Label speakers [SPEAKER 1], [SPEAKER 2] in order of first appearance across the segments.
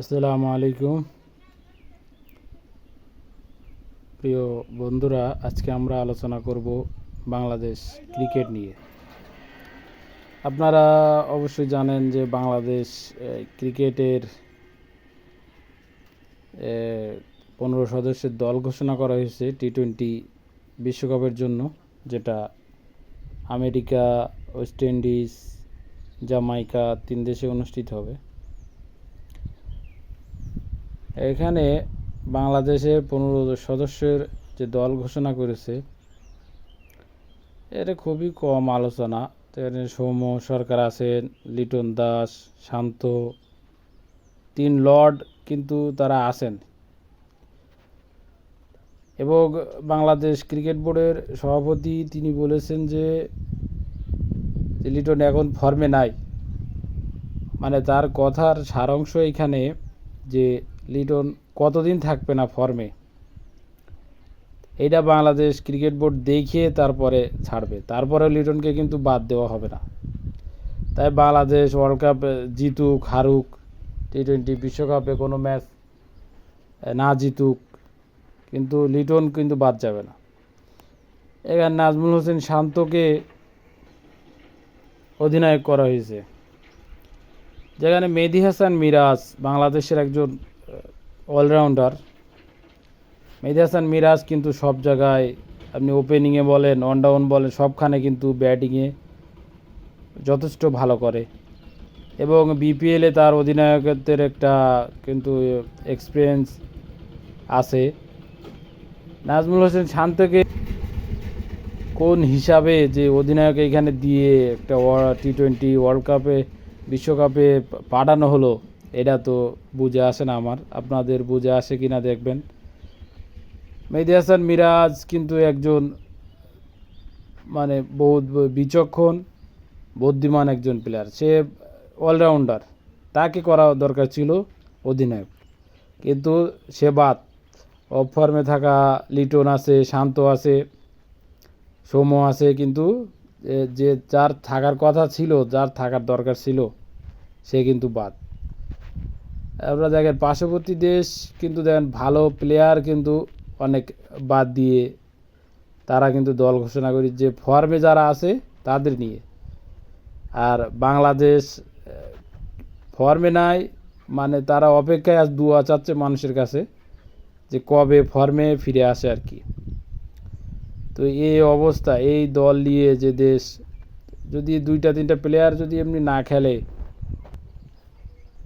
[SPEAKER 1] আসসালামু আলাইকুম। প্রিয় বন্ধুরা, আজকে আমরা আলোচনা করব বাংলাদেশ ক্রিকেট নিয়ে। আপনারা অবশ্যই জানেন যে বাংলাদেশ ক্রিকেটের পনেরো সদস্যের দল ঘোষণা করা হয়েছে টি টোয়েন্টি বিশ্বকাপের জন্য, যেটা আমেরিকা, ওয়েস্ট ইন্ডিজ জামাইকা তিন দেশে অনুষ্ঠিত হবে। এখানে বাংলাদেশের পনেরো সদস্যের যে দল ঘোষণা করেছে, এটা খুবই কম আলোচনা। সৌম্য সরকার আছেন, লিটন দাস, শান্ত, তিন লর্ড কিন্তু তারা আছেন। এবং বাংলাদেশ ক্রিকেট বোর্ডের সভাপতি তিনি বলেছেন যে লিটন এখন ফর্মে নাই। মানে তার কথার সারাংশ এখানে যে লিটন কতদিন থাকবে না ফর্মে? এটা বাংলাদেশ ক্রিকেট বোর্ড দেখিয়ে তারপরে ছাড়বে। তারপরে লিটনকে কিন্তু বাদ দেওয়া হবে না। তাই বাংলাদেশ ওয়ার্ল্ড কাপ জিতুক, হারুক টি টোয়েন্টি বিশ্বকাপে কোনো ম্যাচ না জিতুক, কিন্তু লিটন কিন্তু বাদ যাবে না। এখানে নাজমুল হোসেন শান্তকে অধিনায়ক করা হয়েছে। যেখানে মেহেদি হাসান মিরাজ বাংলাদেশের একজন অলরাউন্ডার। মেহেদি হাসান, মিরাজ কিন্তু সব জায়গায়, আপনি ওপেনিংয়ে বলেন অন ডাউন বলেন, সবখানে কিন্তু ব্যাটিংয়ে যথেষ্ট ভালো করে। এবং বিপিএলে তার অধিনায়কত্বের একটা কিন্তু এক্সপিরিয়েন্স আছে। নাজমুল হোসেন শান্তকে কোন হিসাবে যে অধিনায়ক এখানে দিয়ে একটা টি টোয়েন্টি ওয়ার্ল্ড কাপে বিশ্বকাপে পাঠানো হলো এটা তো বুঝে আসে না আমার। আপনাদের বুঝে আসে কি না দেখবেন। মেহেদি হাসান মিরাজ কিন্তু একজন মানে বহুত বিচক্ষণ, বুদ্ধিমান একজন প্লেয়ার সে অলরাউন্ডার তাকে করা দরকার ছিল অধিনায়ক। কিন্তু সে বাদ। অফ ফর্মে থাকা লিটন আছে, শান্ত আছে, সৌম্য আছে, কিন্তু যে যার থাকার কথা ছিল, যার থাকার দরকার ছিল, সে কিন্তু বাদ। আমরা দেখেন পার্শ্ববর্তী দেশ কিন্তু দেখেন ভালো প্লেয়ার কিন্তু অনেক বাদ দিয়ে তারা কিন্তু দল ঘোষণা করি যে ফর্মে যারা আছে তাদের নিয়ে। আর বাংলাদেশ ফর্মে নাই মানে তারা অপেক্ষায় আজ দুয়া চাচ্ছে মানুষের কাছে যে কবে ফর্মে ফিরে আসে আর কি। তো এই অবস্থা, এই দল নিয়ে যে দেশ, যদি দুইটা তিনটা প্লেয়ার যদি এমনি না খেলে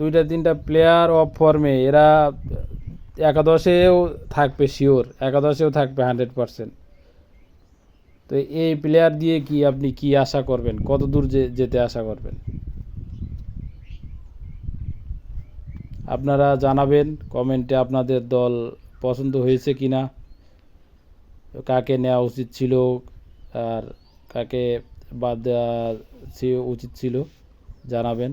[SPEAKER 1] দুইটা তিনটা প্লেয়ার অফ ফর্মে এরা একাদশেও থাকবে শিওর একাদশেও থাকবে হান্ড্রেড পারসেন্ট তো এই প্লেয়ার দিয়ে কি আপনি কি আশা করবেন? কত দূর যেতে আশা করবেন? আপনারা জানাবেন, কমেন্টে আপনাদের দল পছন্দ হয়েছে কি না কাকে নেওয়া উচিত ছিল, আর কাকে বাদ দেওয়া উচিত ছিল, জানাবেন।